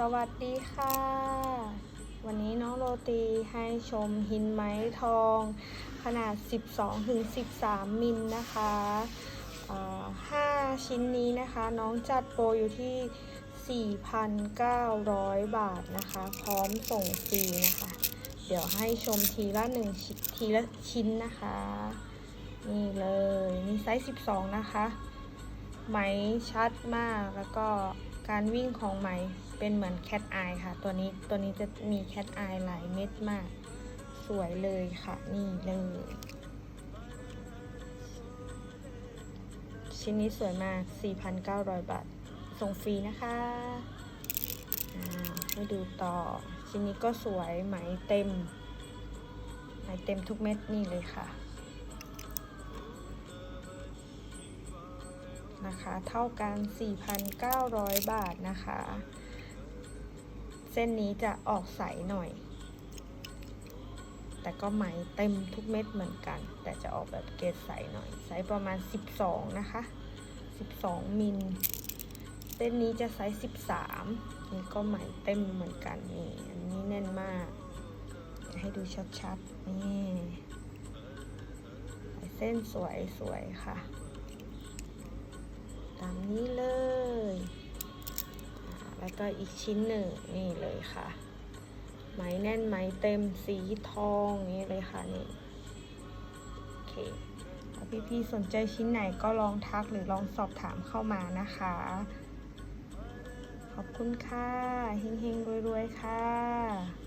สวัสดีค่ะ วันนี้น้องโรตีให้ชมหินไม้ทอง ขนาด 12-13 มิลนะคะ5ชิ้นนี้นะคะ น้องจัดโปรอยู่ที่ 4,900 บาทนะคะ พร้อมส่งฟรีนะคะ เดี๋ยวให้ชมทีละหนึ่งชิ้นทีละชิ้นนะคะ นี่เลยนี่ไซส์ 12 นะคะ ไหมชัดมากแล้วก็ การวิ่งของไหมเป็นเหมือนแคทอายค่ะ ตัวนี้ตัวนี้จะมีแคทอายหลายเม็ดมาก สวยเลยค่ะนี่เลยชิ้นนี้สวยมาก 4,900 บาท ส่งฟรีนะคะอ่าดูต่อ ชิ้นนี้ก็สวยไหมเต็ม ไหมเต็มทุกเม็ดนี่เลยค่ะ นะคะ เท่ากัน 4,900 บาทนะคะ เส้นนี้จะออกใสหน่อย แต่ก็ไหมเต็มทุกเม็ดเหมือนกัน แต่จะออกแบบเกรดใสหน่อยไซส์ประมาณ 12 นะคะ 12 มิลเส้นนี้จะไซส์ 13 นี่ก็ไหมเต็มเหมือนกันนี่อันนี้แน่นมาก ให้ดูชัดๆ นี่ เส้นสวยๆค่ะ ตามนี้เลย แล้วก็อีกชิ้นหนึ่งนี่เลยค่ะ ไหมแน่นไหมเต็มสีทองนี่เลยค่ะนี่ โอเคถ้าพี่ๆสนใจชิ้นไหนก็ลองทักหรือลองสอบถามเข้ามานะคะ ขอบคุณค่ะ เฮงๆรวยๆ ค่ะ